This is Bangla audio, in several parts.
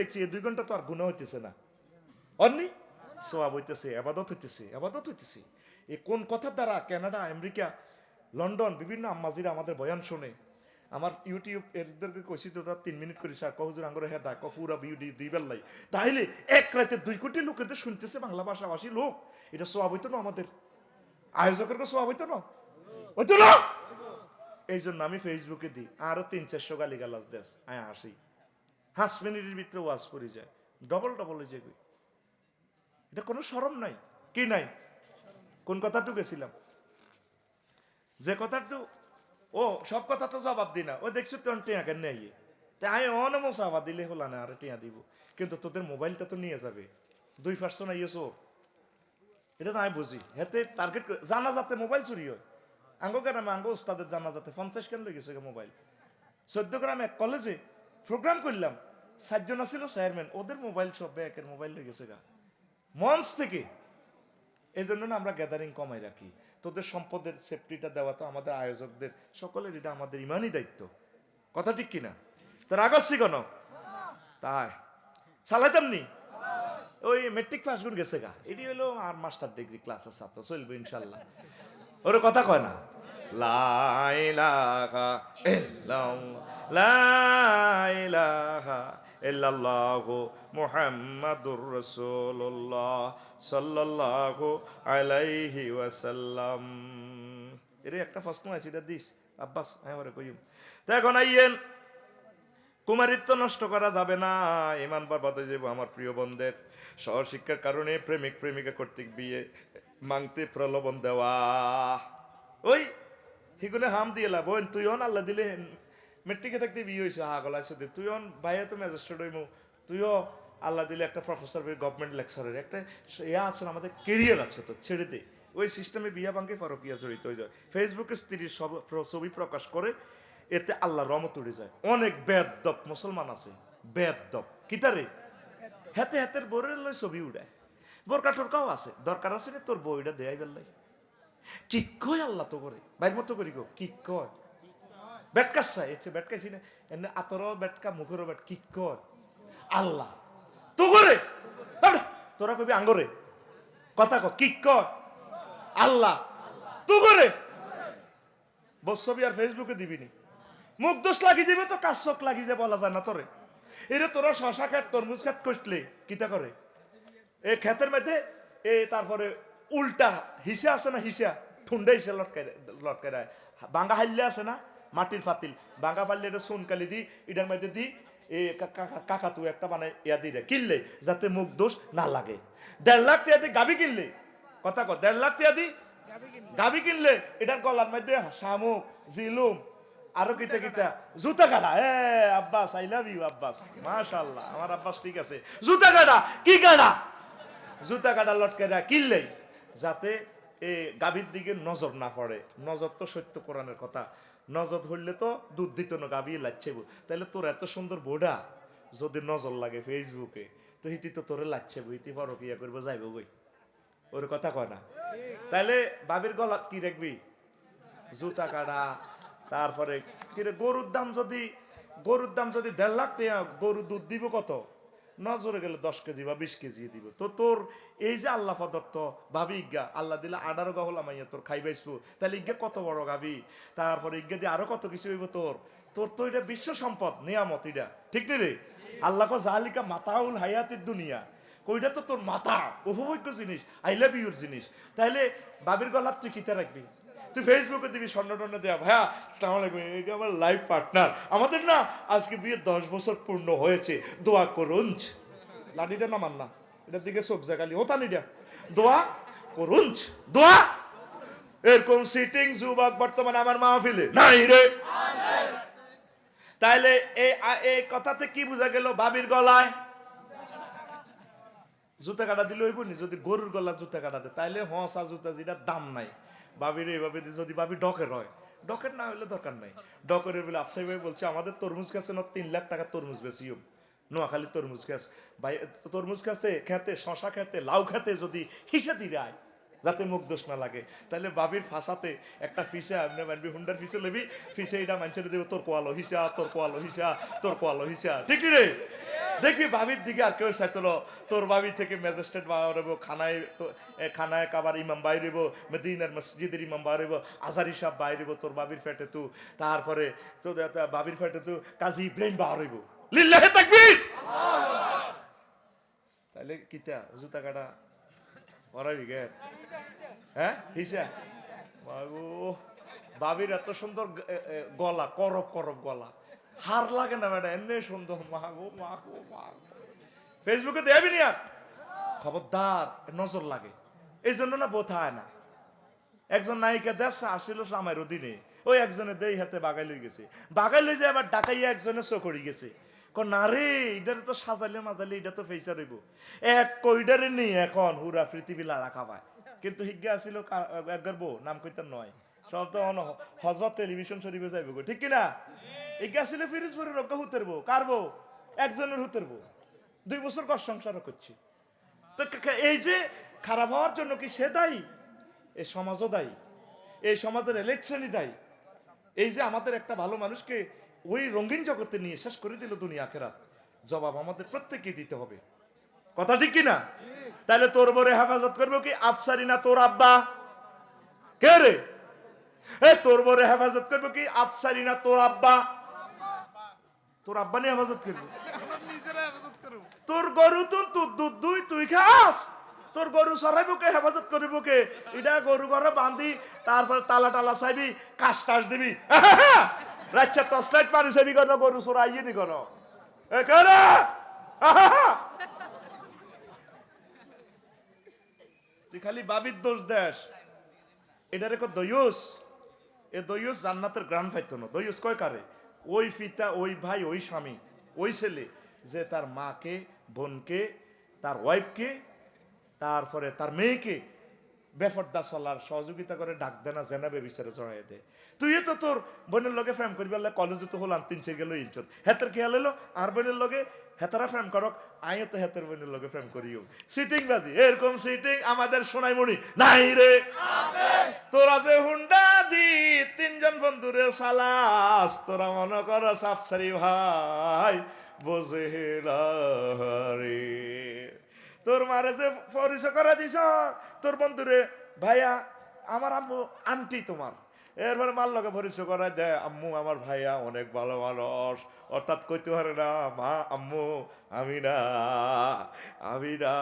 দেখছি দুই ঘণ্টা তো আর গুণা হইতেছে না। অন্নি হইতেছে, আবাদত হইতেছে আবাদত হইতেছে। কোন কথার দ্বারা আমেরিকা, লন্ডন, বিভিন্ন আম্মাজিরা আমাদের বয়ান শোনে? আমার ইউটিউব এদেরকে কইছি তো তার তিন মিনিট করি, স্যার, কহুজুর হ্যাঁ দা বিউডি দুই বেল্লাই তাইলে এক রাতে দুই কোটি লোকেদের শুনতেছে বাংলা ভাষাভাষী লোক। এটা সোয়াব হইতো না আমাদের? আয়োজকের সোয়াব হইতো না? হইতো না? এই জন্য আমি ফেসবুকে দিই, আরও তিন, চারশো গালি গালাজ দেশ, আয় আসি। পাঁচ মিনিটের ভিতরে ওয়াজ করে যায়। ডবল ডবল হয়ে যায়। এটা কোনো সরম নাই। কি নাই? কোন কথাটু গেছিলাম? যে কথাটু ও, সব কথা তো জবাব দি না। ও দেখছ তোর টিয়া কেন নেই? তাই অনমো জবাব দিলে হলা না, আর টিয়া দিব। কিন্তু তোদের মোবাইলটা তো নিয়ে যাবে। দুই পার্সেন্ট আইয়েছো এটা তো আমি বুঝি। হেতে টার্গেট জানা যাতে মোবাইল চুরি হয়। আঙ্গো গ্রামে আঙ্গো ওস্তাদের জানা যাতে পঞ্চাশ কেন লেগে গেছে মোবাইল? চোদ্দ গ্রামে কলেজে প্রোগ্রাম করলাম। সাতজন আছিল চেয়ারম্যান ওদের মোবাইল সব ব্যাকের মোবাইল লেগে গেছে গা। মঞ্চ থেকে। এই জন্য আমরা গ্যাদারিং কমাই রাখি। তোদের সম্পদের সেফটিটা দেওয়া তো আমাদের আয়োজকদের, সকলের এটা আমাদের ইমানই দায়িত্ব। কথা ঠিক কিনা? তোর আগস্ট কেন? তাই। চালাইতাম নি? ওই মেট্রিক পাস করে গেছে গা। এটি হলো আর মাস্টার ডিগ্রি ক্লাসের ছাত্র, চলবে ইনশাল্লাহ। ওর কথা কয় না। লাইলাহা ইল্লাল্লাহ লাইলাহা একটা আব্বাস এখন আইয়েন, কুমারিত্ব নষ্ট করা যাবে না ইমান বরবাদ হয়ে যাব আমার প্রিয় বন্ধের। সহশিক্ষার কারণে প্রেমিক প্রেমিকা কর্তৃক বিয়ে, মাংতে প্রলোভন দেওয়া। ওই, হিগুনে হাম দিয়ে লাভ তুই অন আল্লাহ দিলে মেট্রিকে থাকতে বিয়ে হয়েছে। হা গলা আসতে তুই অন ভাইয়া তো ম্যাজিস্ট্রেট হইমু। তুইও আল্লাহ দিলে একটা প্রফেসর গভর্নমেন্ট লেকচারের একটা ইয়া আছে আমাদের কেরিয়ার আছে তো, ছেড়ে দে। ওই সিস্টেমে বিয়া ভাঙ্গে ফরকিয়া জড়িত হয়ে যায়। ফেসবুকে স্ত্রীর সব ছবি প্রকাশ করে, এতে আল্লাহ রহমত উড়ে যায়। অনেক বেদব মুসলমান আছে, বেদব। কিতারে হেতে হেতের বোরের লই ছবি উড়ায়। বোরকা টোরকাও আছে। দরকার আছে রে তোর বইটা দেয়াই বেল্লাই। কি কয় আল্লাহ তো করে? বাইর মতো করি গো, কি কয়? বেটকাস চাই এসে বেটকাইছি না এনে আতরও বেটকা মুখেরও বেট কি কয় আল্লাহ তো করে তোরা কবি আঙ্গরে কথা ক কি কয় আল্লাহ তো করে বসবি আর ফেসবুকে দিবিনি মুখ দোষ লাগি যাবে তো কাজ চোখ লাগি যে বলা যায় না তোরে এরে তোরা শশা খাত তরমুজ খাত কষলে কিতা করে এ ক্ষেতের মধ্যে এ তারপরে উল্টা হিসা আছে না হিসা ঠুন্ডা লটকাই লটকাই রায় বাঙ্গা হাইলে আছে না মাটির ফাতিল। বাঙ্গা পারলে এটা সোনকালি দি এটার মধ্যে দি এ কাকা তু একটা মানে ইয়া দিয়ে কিনলে যাতে মুখ দোষ না লাগে। দেড় লাখ টিয়া দি গাবি কিনলে। কথা কর দেড় লাখ টিয়া দি গাবি কিনলে এটার গলার মধ্যে শামুক জিলুম আরও কিতা কিতা। জুতা কাটা। এ Abbas I love you Abbas. মাশাআল্লাহ আমার আব্বাস ঠিক আছে। জুতা কাটা কি কাটা? জুতা কাটা লটকে দেয় কিনলেই যাতে এ গাভীর দিকে নজর না পড়ে। নজর তো সত্য কোরআনের কথা। নজর ধরলে তো দুধ দিত না গাভী লাচ্ছে তাহলে তোর এত সুন্দর বোডা যদি নজর লাগে ফেসবুকে, তো হিতি তো তোরে লাচ্ছে হিতি বড় কিয়া করব, যাইব বই। ওর কথা কয় না। তাহলে বাবির গলা কি রাখবি জুতা কাটা তারপরে কিরে গরুর দাম যদি, গরুর দাম যদি দেড় লাখ গরু দুধ দিব কত? নজরে গেলে দশ কেজি বা বিশ কেজি দিব। তো তোর এই যে আল্লাহ প্রদত্ত ভাবি ইজ্ঞা আল্লাহ দিলে আডারো গাহলা মাইয়া তোর খাই খাইবাইছবো তাহলে ইজ্ঞা কত বড় গাবি? তারপরে ইজ্ঞা দিয়ে আরও কত কিছু হইব তোর? তোর তো এটা বিশ্ব সম্পদ, নিয়ামত এটা। ঠিক রে? আল্লাহ কো জালিকা মাতাউল হায়াতের দুনিয়া। কইটা তো তোর মাথা, উপভোগ্য জিনিস, আই লাভ ইউর জিনিস। তাহলে বাবির গলার তুই কিতে রাখবি? তুই ফেসবুকে দিবি স্বর্ণ টর্ণ দেয়া। ভাইয়া সালাম আলাইকুম এটা আমার লাইফ পার্টনার আমাদের না আজকে বিয়ে দশ বছর পূর্ণ হয়েছে। দোয়া করুন। লাডিটা না মান্না, এটার দিকে চোখ জাগালি ওটা নিটা দোয়া করুন। দোয়া! এরকম সিটিং যুবক বর্তমানে আমার মাহফিলে নাই রে। তাইলে এই এই কথাতে কি বোঝা গেল বাবির গলায়? জুতা কাটা দিলে নি যদি গরুর গলা জুতা কাটা দেয়, তাইলে হসা জুতা যেটা দাম নাই। বাবির এইভাবে যদি বাবি ডকের হয়। ডকের না হলে দরকার নাই। ডকের বলে আফসাই ভাই বলছে, আমাদের তরমুজ গাছে না তিন লাখ টাকা তরমুজ বেশি নোয়াখালী তরমুজ গাছ। ভাই, তরমুজ গাছে খেতে, শশা খেতে, লাউ খেতে যদি হিসে দিয়ে যাতে মুখ দোষ না লাগে। তাহলে বাবির ফাঁসাতে একটা ফিসে আপনি মানবি, হুন্ডার ফিসে লেবি ফিসে এটা মানুষের দেবে, তোর কোয়ালো হিসা, তোর কোয়ালো হিসা, তোর কোয়ালো হিসা। ঠিক রে? দেখবি বাবির দিকে আর কেউ সাইতলো তোর বাবি থেকে ম্যাজিস্ট্রেট বাড়াবো খানায় খানায় কাবার ইমাম বাইরেব মদিনার মসজিদের ইমাম বাইরেব আজারি সাহেব বাইরেব তোর বাবির ফেটে তু, তারপরে তো বাবির ফেটে তু, কাজী ইব্রাহিম বাহারিব লিল্লাহে তাকবীর! তাহলে কিতা? জুতা কাটা পরাবি গে হ্যাঁ হিসা মাগো বাবির এত সুন্দর গলা করব করব গলা হার লাগে না ম্যাডাম এমনি সুন্দর মাগো মাগো মাগো ফেসবুকে দেবি নি আর খবরদার নজর লাগে এই জন্য না বোথায় না একজন নায়িকা দেশ আসিল আমার অধীনে ওই একজনে দেই হাতে বাগাই লই গেছে বাগাই লই যে আবার ডাকাইয়া একজনে চকরি গেছে ক, না রে তো সাজালে মাজালে এটা তো ফেসা রইব এক কইডারে নেই এখন, হুরা পৃথিবী লাড়া খাবায়। কিন্তু হিজ্ঞা আসিল একবার বউ, নাম কইতার নয়। সব তো অন, হজরত টেলিভিশন শরীফে যাইব ঠিক কিনা ইজ্ঞা আসিল ফিরিজপুরের রক্ষা হুতের বউ। কার বউ? একজনের হুতের বউ। দুই বছর ঘর সংসারও করছি। তো এই যে খারাপ হওয়ার জন্য কি সে দায়ী? এই সমাজও দায়ী। এই সমাজের ইলেকশনই দায়ী। এই যে আমাদের একটা ভালো মানুষকে ওই রঙিন জগতে নিয়ে শেষ করে দিল দুনিয়া আখেরাত। জবাব আমাদের প্রত্যেকে দিতে হবে। কথা ঠিক কি না তাহলে তোর বরে হেফাজত করব কি? আফসারি না তোর আব্বা? কে রে? এ তোর বরে হেফাজত করব কি? আফসারি না তোর আব্বা? তোর আব্বা নিয়ে হেফাজত করব। তোর গরু তো তোর দুধ দুই তুই খাস? তোর গরু সরাইব কে? হেফাজত করিব কে? এটা গরু ঘরে বান্ধি তারপরে তালা টালা চাইবি কাশ টাস দিবি। রাচ্চা টসলাইট মারি চাবি কর গরু সরাইয়ে নি কর! তুই খালি বাবির দোষ দেশ এটা রেখো দয়ুস? এ দয়ুস জান্নাতের গ্রাম পাইতো না। দয়ুস কয় কারে? ওই পিতা, ওই ভাই, ওই স্বামী, ওই ছেলে যে তার মাকে, বোনকে, তার ওয়াইফকে তারপরে তার মেয়েকে বেফরদা চলার সহযোগিতা করে ডাক দে না জেনাবে বিচারে চড়াই দে। তুই তো তোর বোনের লগে ফ্রেম করবি আল্লাহ কলেজে তো হলাম, তিন গেল ইঞ্চন। হেতের খেয়াল এলো আর বোনের লগে হেতারা ফ্রেম করক আইও তো হেতের বোনের লগে ফ্রেম করিও। সিটিং বাজি এরকম সিটিং আমাদের সোনাইমণি। নাই রে। তোরা যে হুন্ডা দি, তিনজন বন্ধুরে সালাস, তোরা মনে কর সাফসারি ভাই, বোঝে রে তোর মারে যে পরিচয় করা দিছ, তোর বন্ধুরে, ভাইয়া, আমার আম্মু, আন্টি তোমার। এরপরে মার লগে পরিচয় করাই দে আম্মু, আমার ভাইয়া অনেক ভালো মানুষ। অর্থাৎ কইতে পারে না, মা, আম্মু, আমি না আমি না,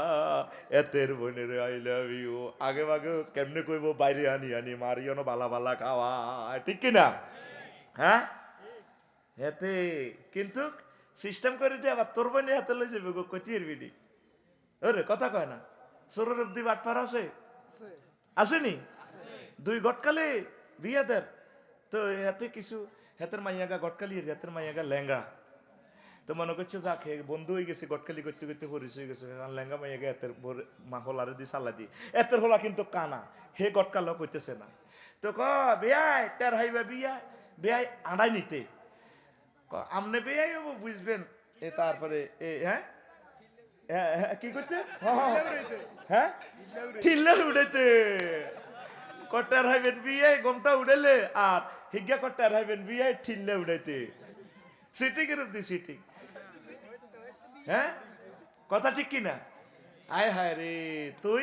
এতের বোনের আই লাভ ইউ আগে আগে কেমনে কইব, বাইরে আনি আনি মারিও না বালা বালা খাওয়া। ঠিক কিনা হ্যাঁ? হেতে কিন্তু সিস্টেম করে দিয়ে আবার তোর বোনের হাতে লই যাবে কইতে বিডি ওরে কথা কয় না। সরুর অব্দি বাটপার আছে? আসেনি? দুই গটকালে বিয়াদের। তো হাতে কিছু হাতের মাইয়াগা গটকালি আর হাতের মাইয়াগা লেঙ্গা। তো মনে করছে যা খেয়ে বন্ধু হয়ে গেছে গটকালি করতে করতে পরিচয় হয়ে গেছে। লেঙ্গা মাইয়াগা এতের মাহলারে দি সালা দি। এতের হলা কিন্তু কানা হে গটকাল কইতেছে না। তো ক বিয়াই তার হাইবা বিয়া বিয়াই আড়াই নিতে। আমনে বিয়াই হব বুঝবেন। এ তারপরে এ হ্যাঁ, কি করছে? হ্যাঁ? ঠিল্লে উড়াইতে কটার হাইবেন বিয়ে গমটা উড়াইলে আর হিজ্ঞা কটার হাইবেন বিয়ে ঠিল্লে উড়াইতে সিটিং এর দি সিটিং হ্যাঁ? কথা ঠিক কি না আয় হায় রে তুই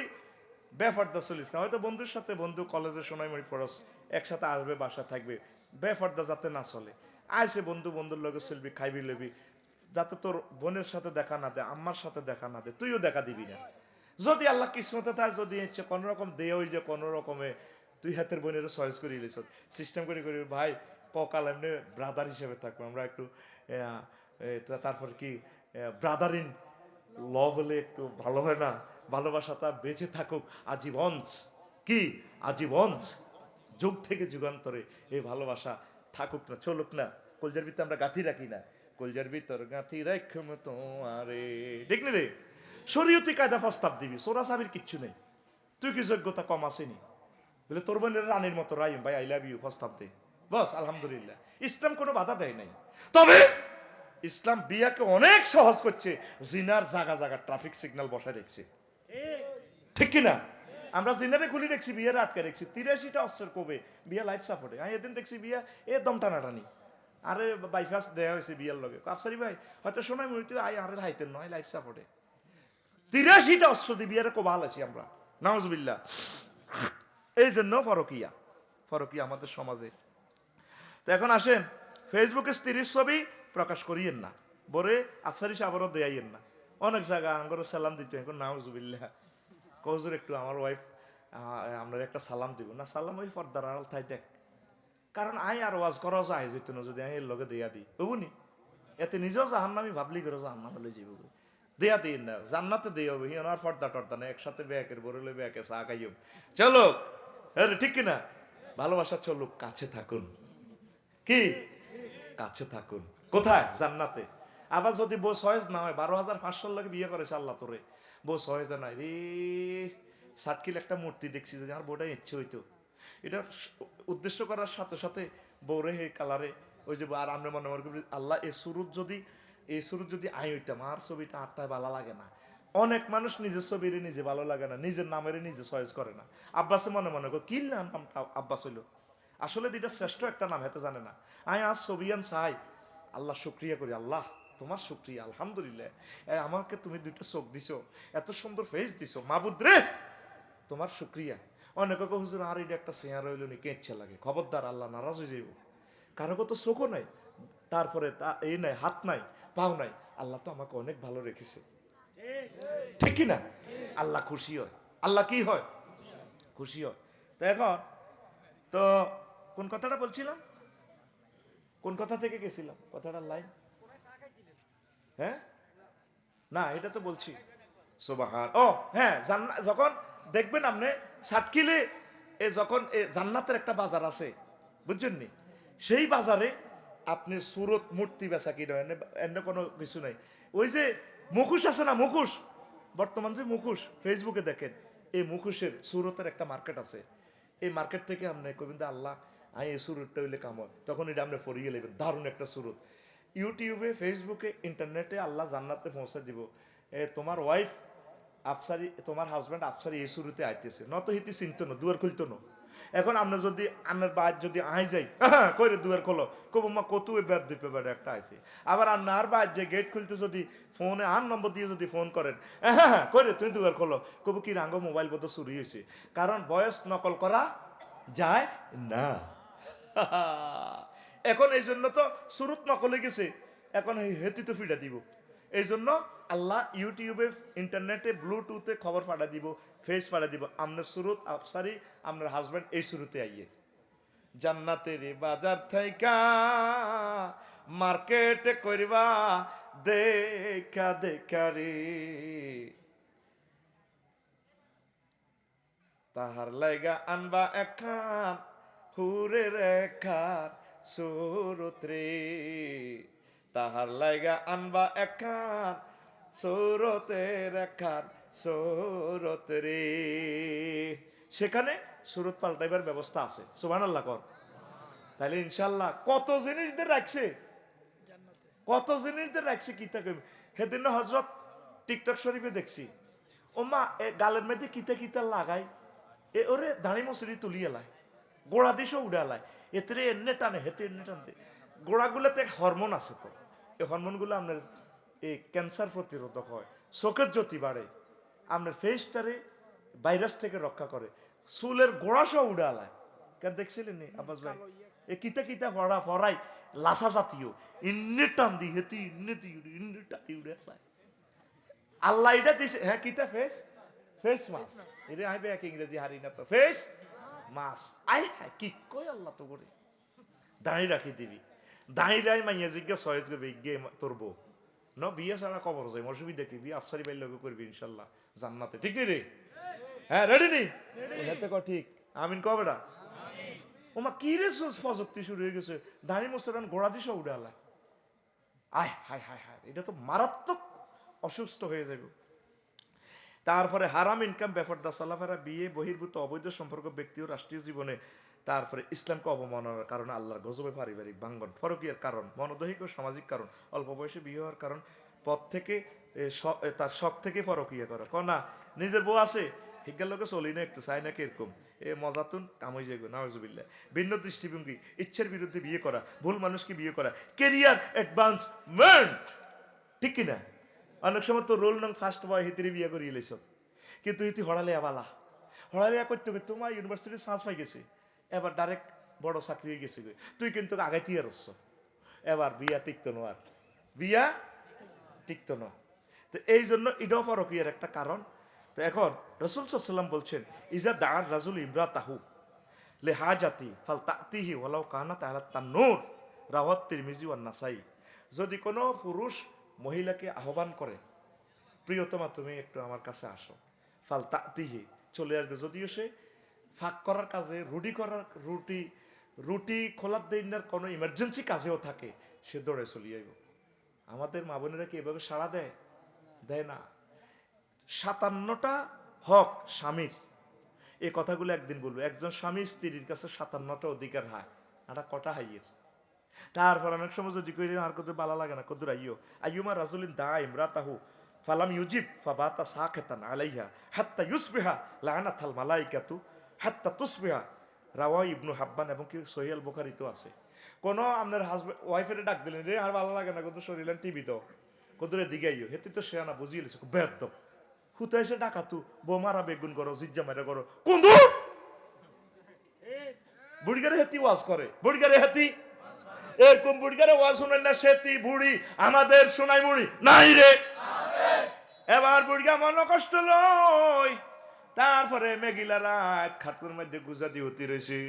বেফারদা চলিস না। হয়তো বন্ধুর সাথে বন্ধু কলেজে সোনাইমণি পড়স একসাথে আসবে বাসা থাকবে। বেফারদা যাতে না চলে। আইসে বন্ধু বন্ধুর লগে চলবি খাইবি লবি যাতে তোর বোনের সাথে দেখা না দে আম্মার সাথে দেখা না দে তুইও দেখা দিবি না। যদি আল্লাহ কিসমতে থাকে, যদি ইচ্ছে কোনো রকম দে ওই যে কোনো রকমে তুই হাতের বোনের চয়েস করে লিস সিস্টেম করে করি ভাই ককাল এমনি ব্রাদার হিসেবে থাকব, আমরা একটু তারপর কি ব্রাদার ইন ল হলে একটু ভালো হয় না? ভালোবাসাটা বেঁচে থাকুক, আজীবন। কি? আজীবন। যুগ থেকে যুগান্তরে এই ভালোবাসা থাকুক না, চলুক না। কলজার ভিতরে আমরা গাঁথি রাখি না। কলজার ভিতর গাঁথি রাখম তোমারে। দেখলি রে শরীয়তি কায়দা প্রস্তাব দিবি, সোরা সাবির কিচ্ছু নেই। তুই কি যোগ্যতা কম আসেনি? বলে, তোর বোনের রানীর মতো রাইম ভাই আই লাভ ইউ প্রস্তাব দে। বস, আলহামদুলিল্লাহ। ইসলাম কোনো বাধা দেয় নাই। তবে ইসলাম বিয়াকে অনেক সহজ করছে, জিনার জায়গা জায়গা ট্রাফিক সিগন্যাল বসায় রেখেছে। ঠিক কিনা আমরা জিনারে খুলি দেখছি বিয়ের আটকে দেখছি তিরাশিটা অস্ত্রের কবে বিয়া লাইফ সাপোর্টে আমি এদিন দেখছি বিয়া এ দম টানাটানি। আরে বাইফাস দেয়া হয়েছে বিয়ের লগে। আফসারি ভাই, হয়তো শোনাই মরিতে আই আরে হাইতেন নয় লাইফ সাপোর্টে তিরাশিটা অস্ত্র দিয়ে বিয়ের কোবাল আছি আমরা। নাউজবিল্লা এই জন্য ফরকিয়া ফরকিয়া আমাদের সমাজে। তো এখন আসেন ফেসবুকে স্ত্রীর ছবি প্রকাশ করিয়েন না। বরে আফসারি সাবরও দেয়াইয়েন না। অনেক জায়গা আঙ্গর সালাম দিতে, এখন নাউজুবিল্লাহ। কৌজুর একটু আমার ওয়াইফ আমরা একটা সালাম দিব। না, সালাম ওই পর্দার আড়াল থাই দেখ। কারণ আই আর ওয়াজ করা যায় যেত না যদি আমি এর লগে দেয়া দিই বুঝুনি এতে নিজেও জাহান্নামি ভাবলি করে জাহান্নামে লই যাব দেয়া দিই না, জান্নাতে দেই হবে হিয়ন আর পর্দা টর্দা না একসাথে ব্যাকের বরলে ব্যাকে চা খাইম চলো হ্যাঁ ঠিক কিনা? ভালোবাসা চলো, কাছে থাকুন। কি? কাছে থাকুন। কোথায়? জান্নাতে। আবার যদি বউ সহেজ না হয়, বারো হাজার পাঁচশোর লাগে বিয়ে করেছে আল্লাহ তোরে বউ সহেজে নাই রে সাতকিল একটা মূর্তি দেখছি যে আমার বউটা ইচ্ছে হইতো এটা উদ্দেশ্য করার সাথে সাথে বউরে হে কালারে ওই যে আর আমরা মনে মনে করি, আল্লাহ এই সুরুত যদি এই সুরুত যদি আই হইতাম, আর ছবিটা আটটায় ভালো লাগে না। অনেক মানুষ নিজের ছবিরে নিজে ভালো লাগে না, নিজের নামের নিজে চয়েস করে না। আব্বাসে মনে মনে করে, কি নাম নামটা আব্বাস হইল? আসলে এটা শ্রেষ্ঠ একটা নাম, হেতে জানে না। আমি আজ ছবিয়ান চাই। আল্লাহ শুক্রিয়া করি, আল্লাহ তোমার শুক্রিয়া, আলহামদুলিল্লাহ। আমাকে তুমি দুইটা চোখ দিছো, এত সুন্দর ফেস দিছো। মাবুদ রে, তোমার শুক্রিয়া। অনেকে হুজুর, আর এটা একটা চেয়ার হইল নি, কেঁচা লাগে, খবরদার, আল্লাহ নারাজ হয়ে যাইব। কারও কত চোখও নাই, তারপরে তা এই নাই, হাত নাই, পাও নাই, আল্লাহ তো আমাকে অনেক ভালো রেখেছে। ঠিক কি না আল্লাহ খুশি হয়। আল্লাহ কি হয়? খুশি হয়। তো এখন, তো কোন কথাটা বলছিলাম? কোন কথা থেকে গেছিলাম? কথাটার লাইন। হ্যাঁ? না, এটা তো বলছি। সোবাহান, ও হ্যাঁ যখন দেখবেন আপনি সাতকিলে এ যখন এ জান্নাতের একটা বাজার আছে, বুঝছেন নি? সেই বাজারে আপনি সুরত মূর্তি বেচা কিনো, এনে কোনো কিছু নাই। ওই যে মুখোশ আছে না মুখোশ? বর্তমান যে মুখোশ ফেসবুকে দেখেন, এই মুখোশের সুরতের একটা মার্কেট আছে। এই মার্কেট থেকে আপনি কবিন দা আল্লাহ, আই, এই সুরতটা হইলে কাময় তখন এটা আপনি পড়িয়ে নেবেন দারুণ একটা সুরত। ইউটিউবে ফেসবুকে ইন্টারনেটে আল্লাহ জান্নাতে পৌঁছে দিব। এ, তোমার ওয়াইফ আফসারি, তোমার হাজব্যান্ড আফসারি এই শুরুতে আইতেছে। নত হিতি চিনতো না, দুয়ার খুলতো না। এখন আমরা যদি আন্নার বাইর যদি আই যাই কইরে দুয়ার খোলো। কব মা, কত বেদ দিপে বেড়ে একটা আইছে? আবার আন্নার বাইর যে গেট খুলতে যদি ফোনে আন নম্বর দিয়ে যদি ফোন করেন হ্যাঁ কইরে তুমি দুয়ার খোলো। কব কি রাঙ্গ মোবাইল বোধ চুরি হয়েছে কারণ বয়স নকল করা যায় না। এখন এই জন্য তো সুরত নকলে গেছে। এখন হেতি তো ফিডা দিব। এই জন্য আল্লাহ ইউটিউবে, ইন্টারনেটে, ব্লুটুথে খবর পাঠা দিব, ফেস পাঠা দিব আপনার সুরত, আফসারি আপনার হাজব্যান্ড এই শুরুতে আইয়ে। জান্নাতের বাজার থাইকা, মার্কেটে করিবা দেখা দেখা রে। তাহার লাইগা আনবা একান হুরে রেখার সুরত রে। তাহার লাইগা আনবা একান সুরতে রেখার সুরত রে সেখানে সুরত পাল্টাইবার ব্যবস্থা আছে। সুবান আল্লাহ কর। তাহলে ইনশাল্লাহ কত জিনিসদের রাখছে, কত জিনিসদের রাখছে কি থাকে সেদিন হজরত টিকটক শরীফে দেখছি। ও মা এ গালের মধ্যে কিতা কিতা লাগাই এ ওরে দাঁড়ি মশুরি তুলিয়ে লাই গোড়া দিশও উড়ে লাই এতে এনে টানে, হেতে এনে টানতে। গোড়াগুলোতে হরমোন আছে তো। এই হরমোনগুলো আপনার এই ক্যান্সার প্রতিরোধক হয় চোখের জ্যোতি বাড়ে আপনার ফেসটারে ভাইরাস থেকে রক্ষা করে চুলের গোড়া সহ উড়ে আলায়। কেন দেখছিলেন নি আব্বাস ভাই? এ কিতা কিতা পড়া পড়াই লাসা জাতীয় ইন্নে টান দি হেতি ইন্নে দি উড়ে, ইন্নে টানি উড়ে আলায়। আল্লাহ এটা দিছে হ্যাঁ কিতা ফেস ফেস মাস এটা আইবে এক ইংরেজি হারি না তো। ফেস মাস আই হ্যাঁ কি কই আল্লাহ তো করে। দাঁড়ি রাখি দিবি। দাঁড়ি রাই মাইয়া জিজ্ঞা সহেজ করবে গে তোর বউ ন বিয়ে ছাড়া কবর যায় অসুবিধা কি বিয়ে আফসারি বাইর লগে করবি ইনশাল্লাহ জান্নাতে ঠিক নি রে হ্যাঁ রেডি নি ক ঠিক আমিন কবেটা ওমা কি রে প্রযুক্তি শুরু হয়ে গেছে দাঁড়ি মোসরান গোড়া দিস উড়ে আলায় আয় হায় হায় হায় এটা তো মারাত্মক অসুস্থ হয়ে যাবে তারপরে হারাম ইনকাম ব্যাপারদা চলাফেরা বিয়ে, বহির্ভূত, অবৈধ সম্পর্ক, ব্যক্তি ও রাষ্ট্রীয় জীবনে তারপরে ইসলামকে অবমাননার কারণে আল্লাহর গজবে পারিবারিক ভাঙ্গন, ফরকিয়ার কারণ, মনোদৈহিক ও সামাজিক কারণ, অল্প বয়সে বিয়ে হওয়ার কারণ, পথ থেকে তার শখ থেকে ফরকিয়া করা। ক না, নিজের বউ আছে, হিজ্ঞার লোকে চলি না একটু, চাই না কীরকম। এ, মজাতুন কামই যাইগো নাওজুবিল্লাহ ভিন্ন দৃষ্টিভঙ্গি, ইচ্ছের বিরুদ্ধে বিয়ে করা, ভুল মানুষকে বিয়ে করা কেরিয়ার অ্যাডভান্সমেন্ট ঠিক কিনা? অনেক সময় তো রোল নং ফার্স্ট বয় হিতিরে বিয়ে করিয়ে লেছ কিন্তু ইতি হড়ালে আবালা। হড়ালে করতে করতে তোমার ইউনিভার্সিটি চান্স পাই গেছে। এবার ডাইরেক্ট বড় চাকরি হয়ে গেছে তুই কিন্তু আগাইতে আর এবার বিয়া টিকতো না আর। বিয়া টিকতো না। তো এই জন্য এটাও পরকীয়ার একটা কারণ। তো এখন রসুল সাল্লাম বলছেন, ইজা দাঁড় রাজুল ইমরা তাহু লেহা জাতি ফাল তাতিহি ওলাও কানা তাহলে তার নূর রাহত তিরমিজি ওয়ান নাসাই। যদি কোনো পুরুষ মহিলাকে আহ্বান করে, প্রিয়তমা, তুমি একটু আমার কাছে আসো। ফাল তাতিহি চলে আসবে। যদিও সে ফাঁক করার কাজে, রুটি করার, রুটি রুটি খোলার দিনের কোনো ইমার্জেন্সি কাজেও থাকে, সে দৌড়ে চলে যাইব। আমাদের মা বোনেরা কি এভাবে সাড়া দেয়? দেয় না। সাতান্নটা হক স্বামীর। এই কথাগুলো একদিন বলব। একজন স্বামী স্ত্রীর কাছে সাতান্নটা অধিকার হায় এটা কটা হাইয়ের। তারপর অনেক সময় যদি কই আর কত ভালো লাগে না কদুর আইয়ো আইয়ুমা রাজুলিন দা ইমরাতাহু ফালাম ইউজিব ফাবাতা সাকিতান আলাইহা হাত্তা ইউসবিহা লানাথাল মালাইকাতু হাত্তা তুসবিহা। রাওয়া ইবনু হাব্বান এবং কি সহিয়াল বুখারী তো আছে। কোন আপনার হাজবেন্ড ওয়াইফের ডাক দিলেন রে আর ভালো লাগে না কত শরীরেন টিভি তো কদুরে দিকে আইয়ো? হেতে তো সে না বুঝিয়ে লেছে বেদ হুতা এসে ডাকা তু বউ মারা বেগুন করো জিজ্জা মারা করো কোন দূর বুড়িগারে হেতি ওয়াজ করে বুড়িগারে হেতি এরকম বুড়িগারে ওয়াজ শুনেন না সেতি বুড়ি। আমাদের সোনাই মুড়ি নাই রে। এবার বুড়িগা মন কষ্ট লয়। তারপরে মেঘিলা রাত খাতুর মধ্যে গুজা হতে রয়েছে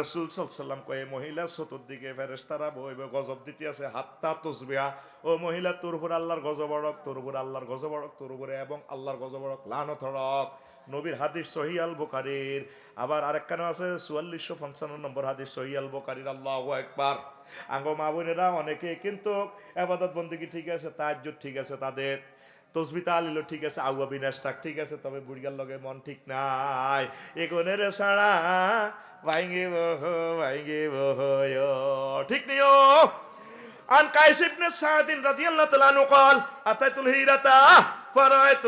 রসুল সাল্লাম কয়ে, মহিলা, চতুর্দিকে ফেরেস্তারা বইবে, গজব দিতে আছে, হাত্তা তসবিয়া ও মহিলা, তোর উপর আল্লাহর গজবড়ক তোর উপর আল্লাহর গজবড়ক তোর উপরে এবং আল্লাহর গজবড়ক লানো থড়ক নবীর হাদিস সহি আল বোকারির আবার আরেকখানে আছে, চুয়াল্লিশশো পঞ্চান্ন নম্বর হাদিস সহি আল বোকারির আল্লাহ একবার আঙ্গ মা বোনেরা, অনেকে কিন্তু আবাদত বন্দিগি ঠিক আছে তাজ্জুদ ঠিক আছে তাদের। তসবিতা আলিল ঠিক আছে, আউয়া বিনাশটাক ঠিক আছে, তবে বুড়িয়ার লগে মন ঠিক নাই। এগোনের সাড়া ভাইঙ্গে বহ ভাইঙ্গে বহ ঠিক নিও عن قيس بن سعد رضي الله تعالى عنه قال أتيت الهيرة فرأيت